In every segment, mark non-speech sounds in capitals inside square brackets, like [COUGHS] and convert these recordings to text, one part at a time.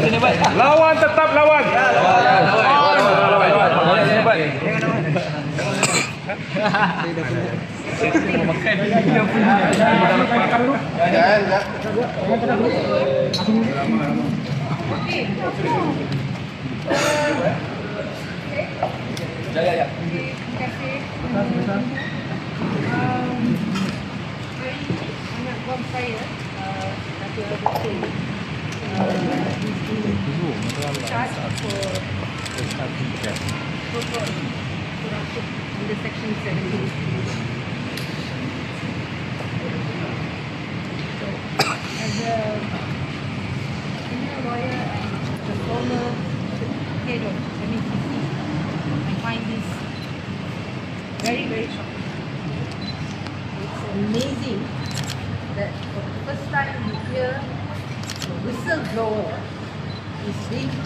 Lawan tetap lawan. Terima kasih. Um, hari ini anak bom saya, uh, Charge for. In the section 17.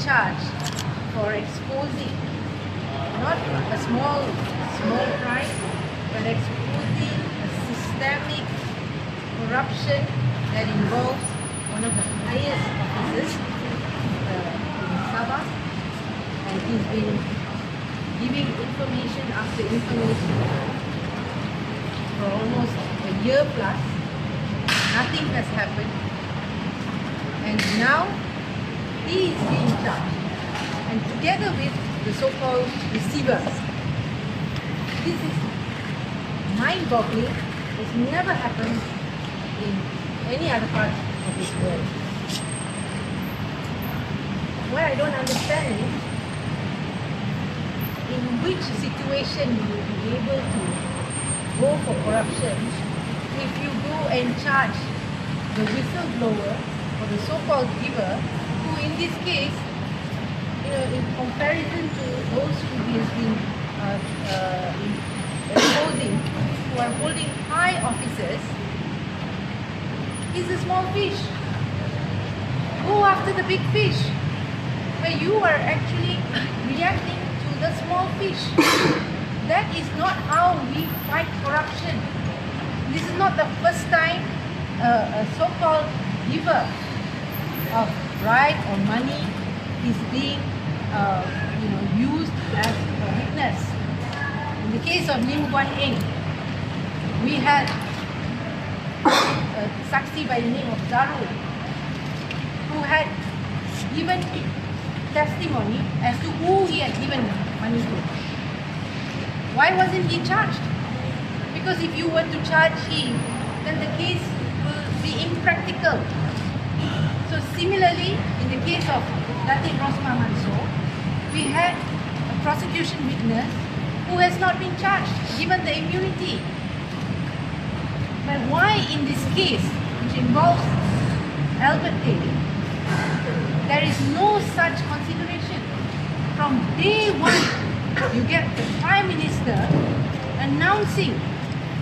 For exposing not a small, small crime, but exposing a systemic corruption that involves one of the highest officers uh, in Sabah, and he's been giving information after information for almost a year plus. Nothing has happened. And now he is being charged. And together with the so-called receivers. This is mind-boggling. It's never happened in any other part of this world. What I don't understand is in which situation you will be able to go for corruption if you go and charge the whistleblower or the so-called giver, in this case, you know, in comparison to those who has been uh, uh, exposing, who are holding high offices, is a small fish. Go after the big fish, where you are actually [LAUGHS] reacting to the small fish. that is not how we fight corruption. This is not the first time uh, a so-called giver of bribe or money is being uh, you know, used as a witness. In the case of Lim Guan Eng, we had [COUGHS] a Saksi by the name of Zarul who had given testimony as to who he had given money to. Why wasn't he charged? Because if you were to charge him, then the case will be impractical. So similarly, in the case of Datin Rosma Mansour, we had a prosecution witness who has not been charged, given the immunity. But why in this case, which involves Albert Daly, there is no such consideration. From day one, you get the Prime Minister announcing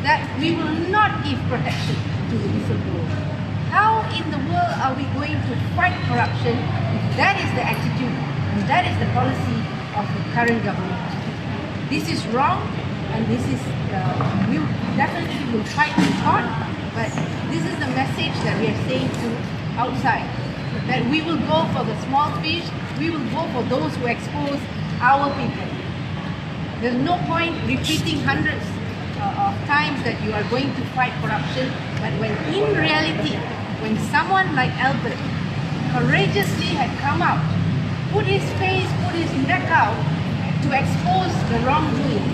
that we will not give protection to the whistleblower. How in the world are we going to fight corruption if that is the attitude and that is the policy of the current government? This is wrong and this is, uh, we definitely will fight in court, but this is the message that we are saying to outside. That we will go for the small fish, we will go for those who expose our people. There's no point repeating hundreds uh, of times that you are going to fight corruption, but when in reality, when someone like Albert courageously had come out, put his face, put his neck out to expose the wrongdoing,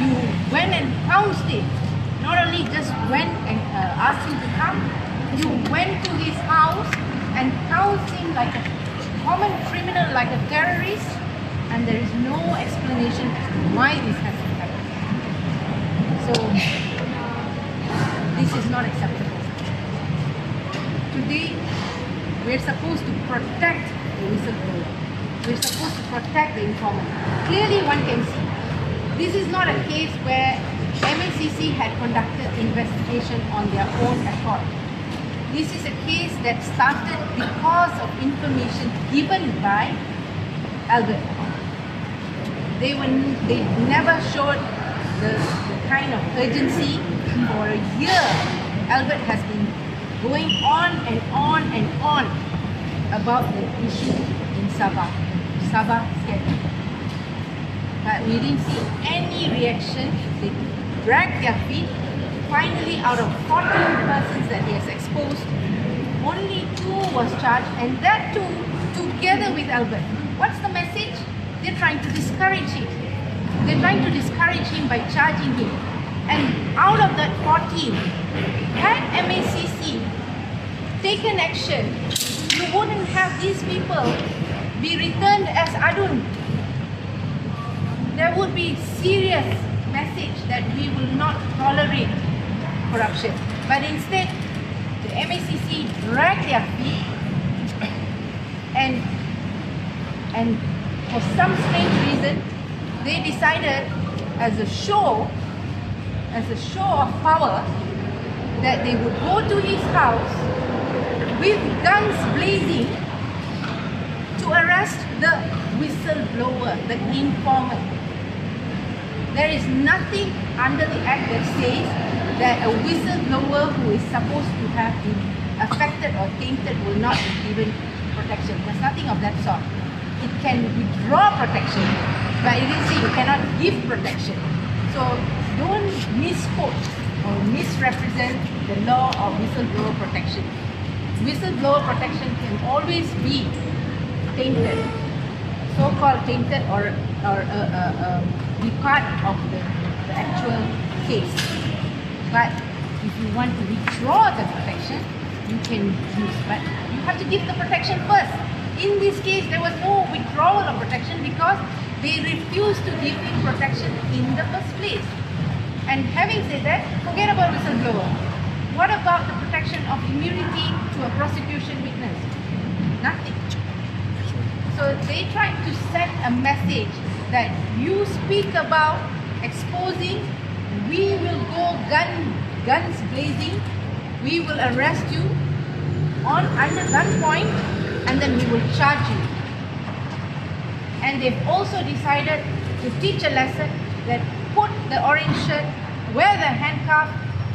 you went and pounced it. Not only just went and uh, asked him to come, you went to his house and pounced him like a common criminal, like a terrorist, and there is no explanation as to why this has happened. So, this is not acceptable. Today, we're supposed to protect the whistleblower. We're supposed to protect the informant. Clearly, one can see this is not a case where MACC had conducted investigation on their own accord. This is a case that started because of information given by Albert. They were they never showed the, the kind of urgency for a year. Albert has been going on and on and on about the issue in Sabah, Sabah schedule. But we didn't see any reaction. They dragged their feet. Finally, out of 14 persons that he has exposed, only two was charged, and that two together with Albert. What's the message? They're trying to discourage him. They're trying to discourage him by charging him. And out of that 14, had MACC taken action, you wouldn't have these people be returned as Adun. There would be serious message that we will not tolerate corruption. But instead, the MACC dragged their feet and and for some strange reason, they decided as a show, as a show of power, that they would go to his house with guns blazing to arrest the whistleblower, the informant. There is nothing under the act that says that a whistleblower who is supposed to have been affected or tainted will not be given protection. There's nothing of that sort. It can withdraw protection, but it you cannot give protection. So don't misquote or misrepresent the law of whistleblower protection. Whistleblower protection can always be tainted, so-called tainted or or uh, uh, um, be part of the, the actual case. But if you want to withdraw the protection, you can use, but you have to give the protection first. In this case, there was no withdrawal of protection because they refused to give him protection in the first place. And having said that, forget about whistleblower. Protection of immunity to a prosecution witness? Nothing. So they tried to send a message that you speak about exposing, we will go gun guns blazing, we will arrest you on under gunpoint, and then we will charge you. And they've also decided to teach a lesson that put the orange shirt, wear the handcuff,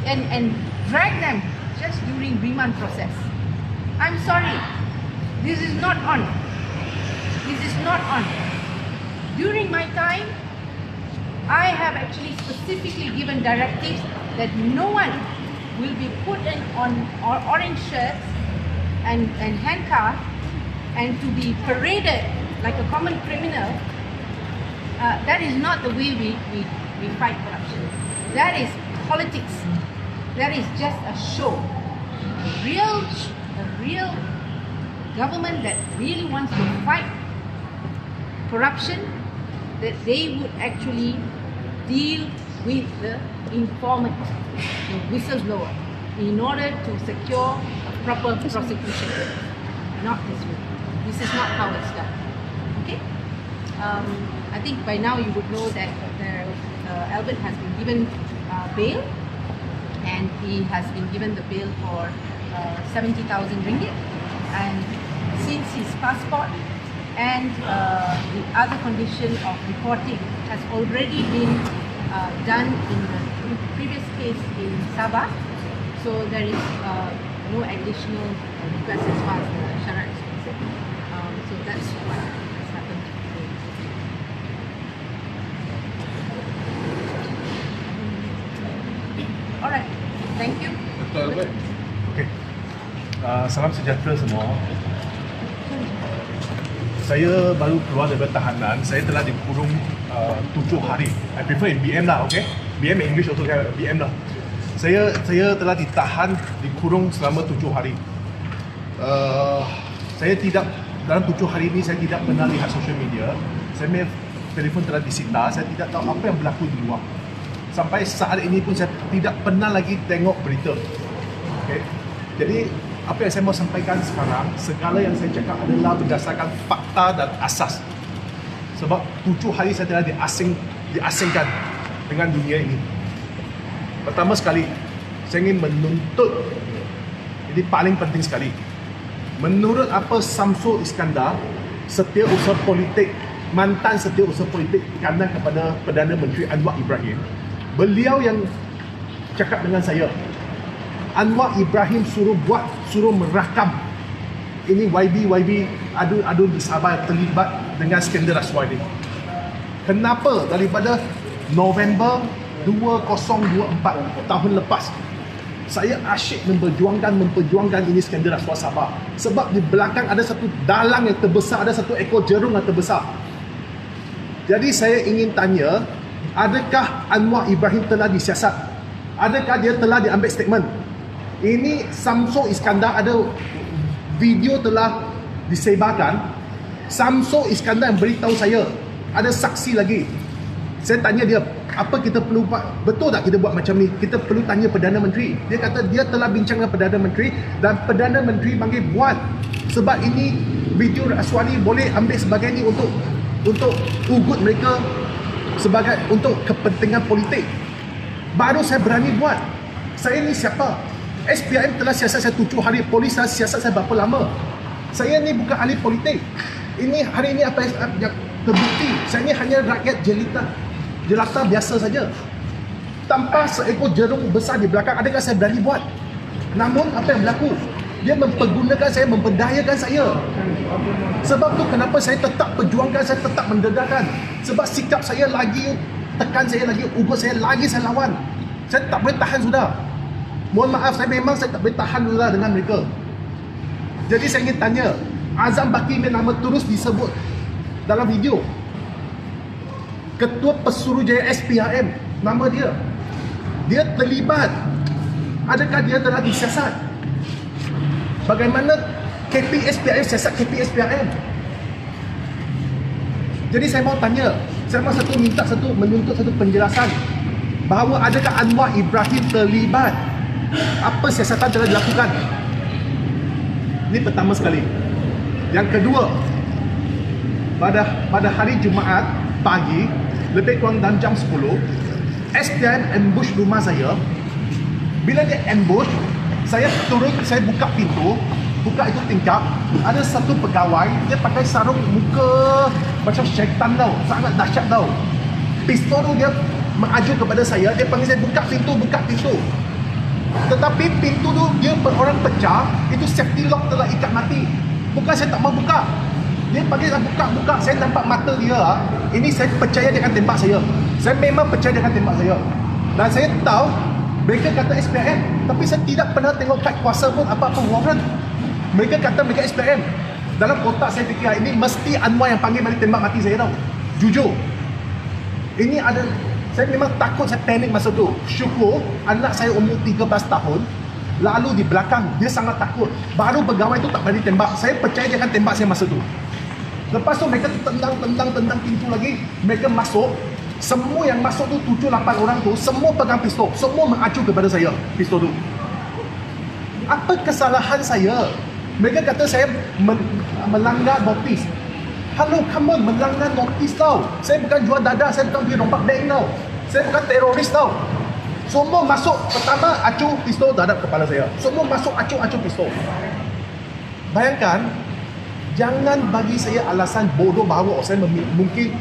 and, and drag them just during remand process. I'm sorry, this is not on. This is not on. During my time, I have actually specifically given directives that no one will be put in on or orange shirts and, and handcuffed and to be paraded like a common criminal. Uh, that is not the way we, we, we fight corruption. That is politics. That is just a show. The real, a real government that really wants to fight corruption, that they would actually deal with the informant, the whistleblower, in order to secure a proper prosecution. Not this way. This is not how it's done. Okay? Um, I think by now you would know that the, uh, Albert has been given uh, bail and he has been given the bail for uh, 70,000 ringgit and since his passport and uh, the other condition of reporting has already been uh, done in the previous case in Sabah. So there is uh, no additional request as far as Uh, salam sejahtera semua. Saya baru keluar daripada tahanan. Saya telah dikurung uh, tujuh hari. I prefer in BM lah, okay? BM in English also BM lah. Saya saya telah ditahan dikurung selama tujuh hari. Uh, saya tidak dalam tujuh hari ini saya tidak pernah lihat social media. Saya punya telefon telah disita. Saya tidak tahu apa yang berlaku di luar. Sampai saat ini pun saya tidak pernah lagi tengok berita. Okay. Jadi apa yang saya mau sampaikan sekarang, segala yang saya cakap adalah berdasarkan fakta dan asas. Sebab tujuh hari saya telah diasing, diasingkan dengan dunia ini. Pertama sekali, saya ingin menuntut, ini paling penting sekali. Menurut apa Samsul Iskandar, setiausaha politik, mantan setiausaha politik kanan kepada Perdana Menteri Anwar Ibrahim, beliau yang cakap dengan saya, Anwar Ibrahim suruh buat, suruh merakam. Ini YB YB adu-adu di Sabah terlibat dengan skandal rasuah ini. Kenapa? Daripada November 2024 tahun lepas saya asyik memperjuangkan memperjuangkan ini skandal rasuah Sabah. Sebab di belakang ada satu dalang yang terbesar ada satu ekor jerung yang terbesar. Jadi saya ingin tanya adakah Anwar Ibrahim telah disiasat? Adakah dia telah diambil statement ini Samsul Iskandar ada video telah disebarkan. Samsul Iskandar yang beritahu saya ada saksi lagi. Saya tanya dia apa kita perlu buat? Betul tak kita buat macam ni? Kita perlu tanya Perdana Menteri. Dia kata dia telah bincang dengan Perdana Menteri dan Perdana Menteri panggil buat. Sebab ini video rasuah ni boleh ambil sebagai ni untuk untuk ugut mereka sebagai untuk kepentingan politik. Baru saya berani buat. Saya ni siapa SPIM telah siasat saya tujuh hari polis telah siasat saya berapa lama? Saya ni bukan ahli politik. Ini hari ini apa yang yang terbukti? Saya ni hanya rakyat jelita jelata biasa saja. Tanpa seekor jerung besar di belakang adakah saya berani buat? Namun apa yang berlaku? Dia mempergunakan saya memperdayakan saya. Sebab tu kenapa saya tetap perjuangkan saya tetap mendedahkan? Sebab sikap saya lagi tekan saya lagi ugut saya lagi saya lawan. Saya tak boleh tahan sudah mohon maaf saya memang saya tak boleh tahan sudah dengan mereka. Jadi saya ingin tanya Azam Baki ni nama terus disebut dalam video. Ketua Pesuruhjaya SPRM nama dia. Dia terlibat. Adakah dia telah disiasat? Bagaimana KP SPRM siasat KP SPRM jadi saya mau tanya saya mau satu minta satu menuntut satu penjelasan. Bahawa adakah Anwar Ibrahim terlibat apa siasatan telah dilakukan? Ini pertama sekali. Yang kedua pada pada hari Jumaat pagi lebih kurang dalam jam 10 SPM ambush rumah saya. Bila dia ambush saya turun saya buka pintu buka itu tingkap ada satu pegawai dia pakai sarung muka macam syaitan tau sangat dahsyat tau. Pistol tu dia mengacu kepada saya dia panggil saya buka pintu buka pintu tetapi pintu tu dia orang pecah itu safety lock telah ikat mati. Bukan saya tak mau buka. Dia panggil saya buka buka. Saya nampak mata dia ah. ini saya percaya akan tembak saya. Saya memang percaya akan tembak saya. Dan saya tahu mereka kata SPM tapi saya tidak pernah tengok kad kuasa pun apa-apa warrant mereka kata mereka SPM dalam otak saya fikir ini mesti Anwar yang panggil balik tembak mati saya tau. Jujur. Ini ada saya memang takut saya panik masa tu. Syukur anak saya umur 13 tahun lalu di belakang dia sangat takut. Baru pegawai tu tak berani tembak. Saya percaya dia akan tembak saya masa tu. Lepas tu mereka tendang tendang tendang pintu lagi. Mereka masuk. Semua yang masuk tu 7 8 orang tu semua pegang pistol. Semua mengacu kepada saya pistol tu. Apa kesalahan saya? Mereka kata saya melanggar notis Hello, come on, melanggar notis tau. Saya bukan jual dadah, saya bukan pergi rompak bank tau. Saya bukan teroris tau. Semua masuk, pertama acu pistol terhadap kepala saya. Semua masuk acu-acu pistol. Bayangkan, jangan bagi saya alasan bodoh bahawa saya mungkin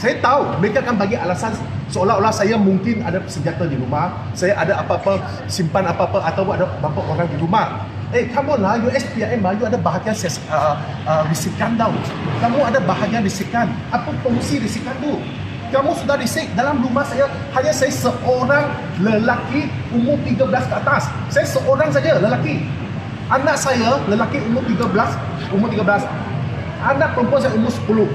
saya tahu mereka akan bagi alasan seolah-olah saya mungkin ada senjata di rumah, saya ada apa-apa simpan apa-apa atau ada beberapa orang di rumah. Eh, on lah, you SPIM lah, you ada bahagian ses, uh, uh, risikan tau. Kamu ada bahagian risikan. Apa fungsi risikan tu? Kamu sudah risik dalam rumah saya, hanya saya seorang lelaki umur 13 ke atas. Saya seorang saja lelaki. Anak saya lelaki umur 13, umur 13. Anak perempuan saya umur 10.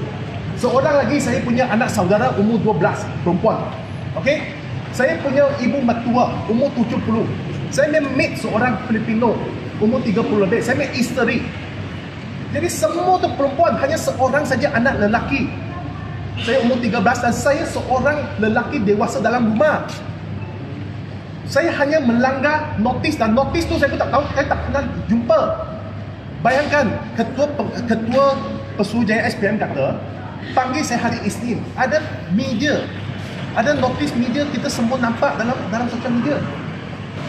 Seorang lagi saya punya anak saudara umur 12, perempuan. Okey? Saya punya ibu mertua umur 70. Saya maid seorang Filipino umur 30 lebih. Saya punya isteri. Jadi semua tu perempuan, hanya seorang saja anak lelaki. Saya umur 13 dan saya seorang lelaki dewasa dalam rumah. Saya hanya melanggar notis dan notis tu saya pun tak tahu, saya tak pernah jumpa. Bayangkan ketua ketua Pesuruhjaya SPM kata panggil saya hari Isnin. Ada media. Ada notis media kita semua nampak dalam dalam sosial media.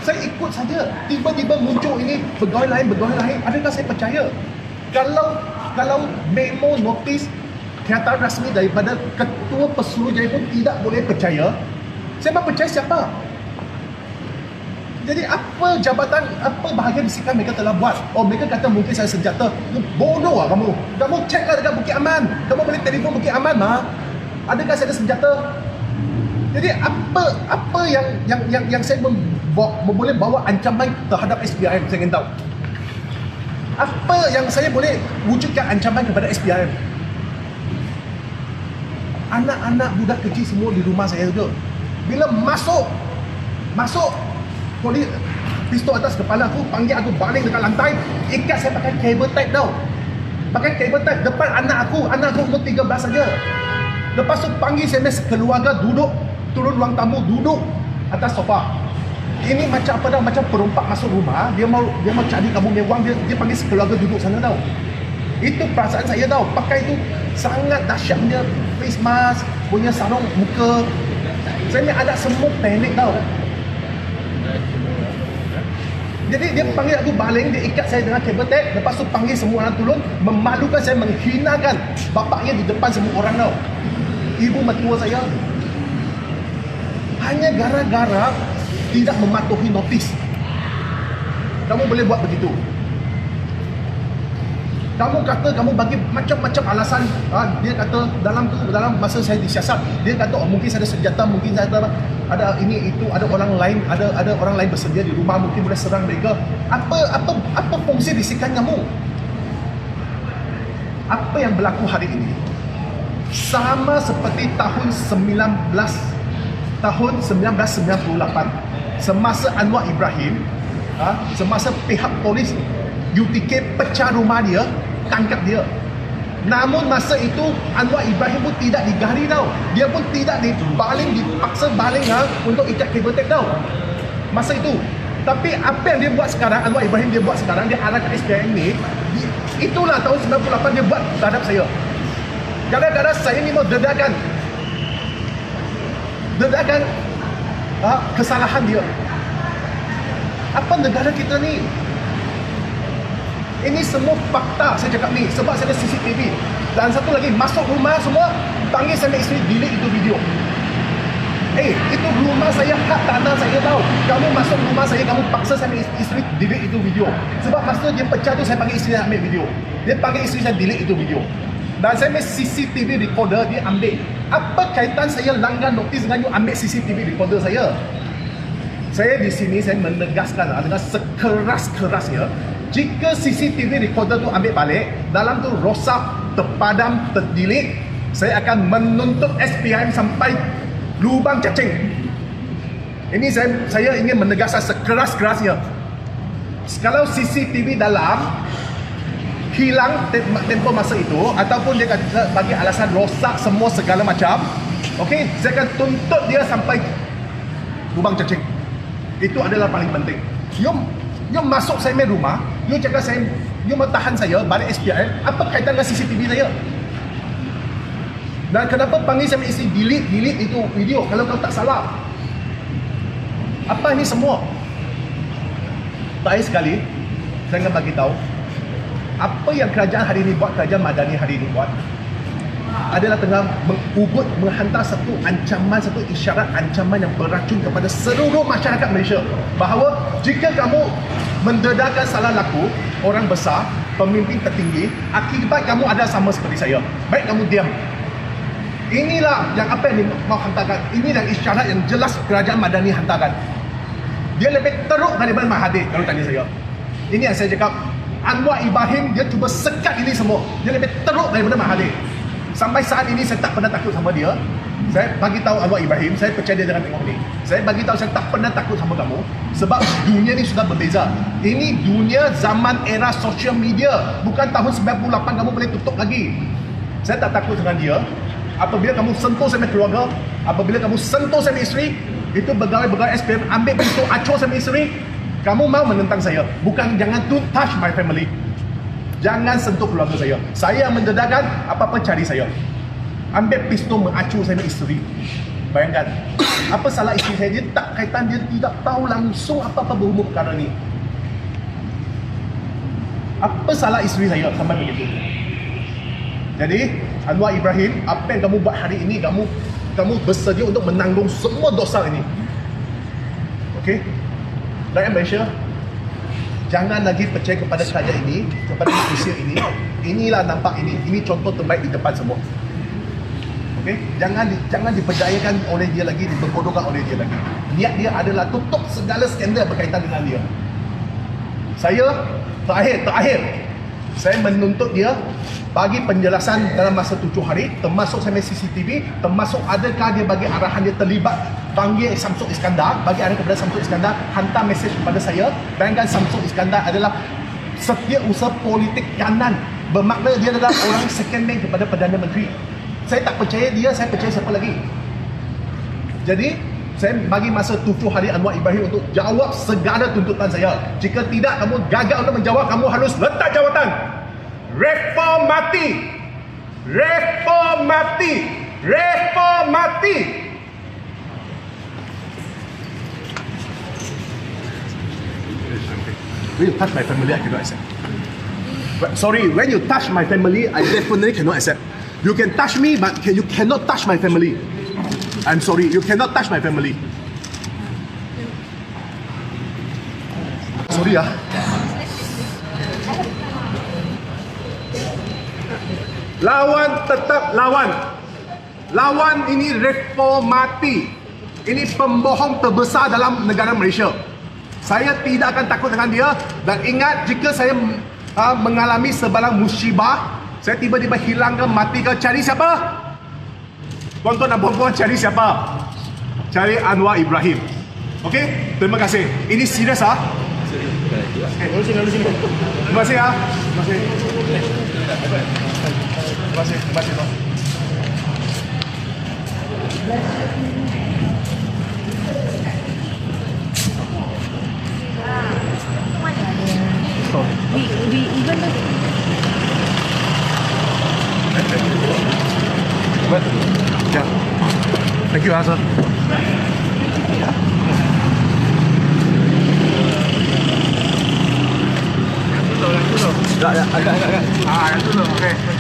Saya ikut saja. Tiba-tiba muncul ini pegawai lain, pegawai lain. Adakah saya percaya? Kalau kalau memo notis kenyataan rasmi daripada ketua Pesuruhjaya pun tidak boleh percaya, saya mau percaya siapa? Jadi apa jabatan, apa bahagian bisikan mereka telah buat? Oh mereka kata mungkin saya senjata. Bodoh lah kamu. Kamu cek lah dekat Bukit Aman. Kamu boleh telefon Bukit Aman mah. Adakah saya ada senjata? Jadi apa apa yang yang yang yang saya boleh bawa ancaman terhadap SPRM saya ingin tahu. Apa yang saya boleh wujudkan ancaman kepada SPRM? Anak-anak budak kecil semua di rumah saya juga. Bila masuk masuk polis pistol atas kepala aku panggil aku baling dekat lantai ikat saya pakai cable tie tau pakai cable tie depan anak aku anak aku umur 13 saja lepas tu panggil SMS keluarga duduk turun ruang tamu duduk atas sofa ini macam apa dah macam perompak masuk rumah dia mau dia mau cari kamu mewang dia dia panggil keluarga duduk sana tau itu perasaan saya tau pakai itu sangat dahsyat dia face mask punya sarung muka saya ni ada semua panik tau jadi dia panggil aku baling, dia ikat saya dengan cable tape, lepas tu panggil semua orang turun, memalukan saya, menghinakan bapaknya di depan semua orang tau. Ibu mertua saya. Hanya gara-gara tidak mematuhi notis. Kamu boleh buat begitu. Kamu kata kamu bagi macam-macam alasan ha, Dia kata dalam tu dalam masa saya disiasat Dia kata oh mungkin saya ada senjata Mungkin saya ada, ada ini itu Ada orang lain ada ada orang lain bersedia di rumah Mungkin boleh serang mereka Apa apa apa fungsi bisikan kamu? Apa yang berlaku hari ini? Sama seperti tahun 19 Tahun 1998 Semasa Anwar Ibrahim ha, Semasa pihak polis UTK pecah rumah dia tangkap dia. Namun masa itu Anwar Ibrahim pun tidak digari tau. Dia pun tidak dibaling dipaksa baling ha, untuk ikat kabel tape tau. Masa itu. Tapi apa yang dia buat sekarang Anwar Ibrahim dia buat sekarang dia arahkan SPM ni itulah tahun 98 dia buat terhadap saya. Kadang-kadang saya ni mau dedakan. Dedakan ha, kesalahan dia. Apa negara kita ni? Ini semua fakta saya cakap ni sebab saya ada CCTV dan satu lagi masuk rumah semua panggil saya isteri delete itu video. Eh itu rumah saya hak tanah saya tahu. Kamu masuk rumah saya kamu paksa saya isteri delete itu video. Sebab masa dia pecah tu saya panggil isteri saya ambil video. Dia panggil isteri saya delete itu video. Dan saya ambil CCTV recorder dia ambil apa kaitan saya langgar notis dengan you ambil CCTV recorder saya? Saya di sini saya menegaskan ah, dengan sekeras-kerasnya jika CCTV recorder tu ambil balik dalam tu rosak terpadam terdilik saya akan menuntut SPM sampai lubang cacing. Ini saya saya ingin menegaskan sekeras-kerasnya. Kalau CCTV dalam hilang tem- tempoh masa itu ataupun dia kata bagi alasan rosak semua segala macam okey saya akan tuntut dia sampai lubang cacing itu adalah paling penting. You, you masuk saya main rumah, you cakap saya, you mau tahan saya balik SPM, apa kaitan dengan CCTV saya? Dan kenapa panggil saya isi delete, delete itu video kalau kau tak salah? Apa ini semua? Terakhir sekali, saya akan bagi tahu apa yang kerajaan hari ini buat, kerajaan Madani hari ini buat adalah tengah mengugut menghantar satu ancaman satu isyarat ancaman yang beracun kepada seluruh masyarakat Malaysia bahawa jika kamu mendedahkan salah laku orang besar pemimpin tertinggi akibat kamu ada sama seperti saya. Baik kamu diam. Inilah yang apa yang mau hantarkan. Ini yang isyarat yang jelas kerajaan Madani hantarkan. Dia lebih teruk daripada Mahathir kalau tanya saya. Ini yang saya cakap Anwar Ibrahim dia cuba sekat ini semua. Dia lebih teruk daripada Mahathir. Sampai saat ini saya tak pernah takut sama dia. Saya bagi tahu Anwar Ibrahim saya percaya dia dengan tengok ni. Saya bagi tahu saya tak pernah takut sama kamu sebab dunia ni sudah berbeza. Ini dunia zaman era social media. Bukan tahun 98 kamu boleh tutup lagi. Saya tak takut dengan dia. Apabila kamu sentuh sama keluarga apabila kamu sentuh sama isteri itu pegawai-pegawai SPM ambil pisau acur sama isteri kamu mau menentang saya bukan jangan tu touch my family Jangan sentuh keluarga saya. Saya mendedahkan, apa-apa cari saya. Ambil pistol mengacu saya dengan isteri. Bayangkan, apa salah isteri saya? Dia tak kaitan, dia tidak tahu langsung apa-apa berhubung perkara ni. Apa salah isteri saya sampai begitu? Jadi, Anwar Ibrahim, apa yang kamu buat hari ini, kamu kamu bersedia untuk menanggung semua dosa ini. Okey? Rakyat Malaysia jangan lagi percaya kepada kerajaan ini, kepada Malaysia ini. Inilah nampak ini. Ini contoh terbaik di depan semua. Okey, jangan di, jangan dipercayakan oleh dia lagi, diperbodohkan oleh dia lagi. Niat dia adalah tutup segala skandal berkaitan dengan dia. Saya terakhir terakhir saya menuntut dia bagi penjelasan dalam masa tujuh hari termasuk saya CCTV termasuk adakah dia bagi arahan dia terlibat panggil Samsung Iskandar bagi arahan kepada Samsung Iskandar hantar mesej kepada saya. Bayangkan Samsung Iskandar adalah setiausaha politik kanan. Bermakna dia adalah [COUGHS] orang second man kepada Perdana Menteri. Saya tak percaya dia saya percaya siapa lagi? Jadi saya bagi masa tujuh hari Anwar Ibrahim untuk jawab segala tuntutan saya. Jika tidak kamu gagal untuk menjawab, kamu harus letak jawatan. Reformati. Reformati. Reformati. When you touch my family, I cannot accept. But sorry, when you touch my family, I definitely cannot accept. You can touch me, but you cannot touch my family. I'm sorry, you cannot touch my family. Sorry ah. Lawan tetap lawan. Lawan ini reformati. Ini pembohong terbesar dalam negara Malaysia. Saya tidak akan takut dengan dia dan ingat jika saya uh, mengalami sebalang musibah, saya tiba-tiba hilang ke mati ke cari siapa? Tuan-tuan dan puan-puan cari siapa? Cari Anwar Ibrahim. Okey? Terima kasih. Ini serius ah. Eh, lalu sini, lalu sini. Terima kasih ah. Terima kasih. Terima kasih. Terima kasih. Tuan. We, we even What? Yeah. Thank you, Asa. Ya, agak, agak, agak. Ah, yang tu tu. Okey.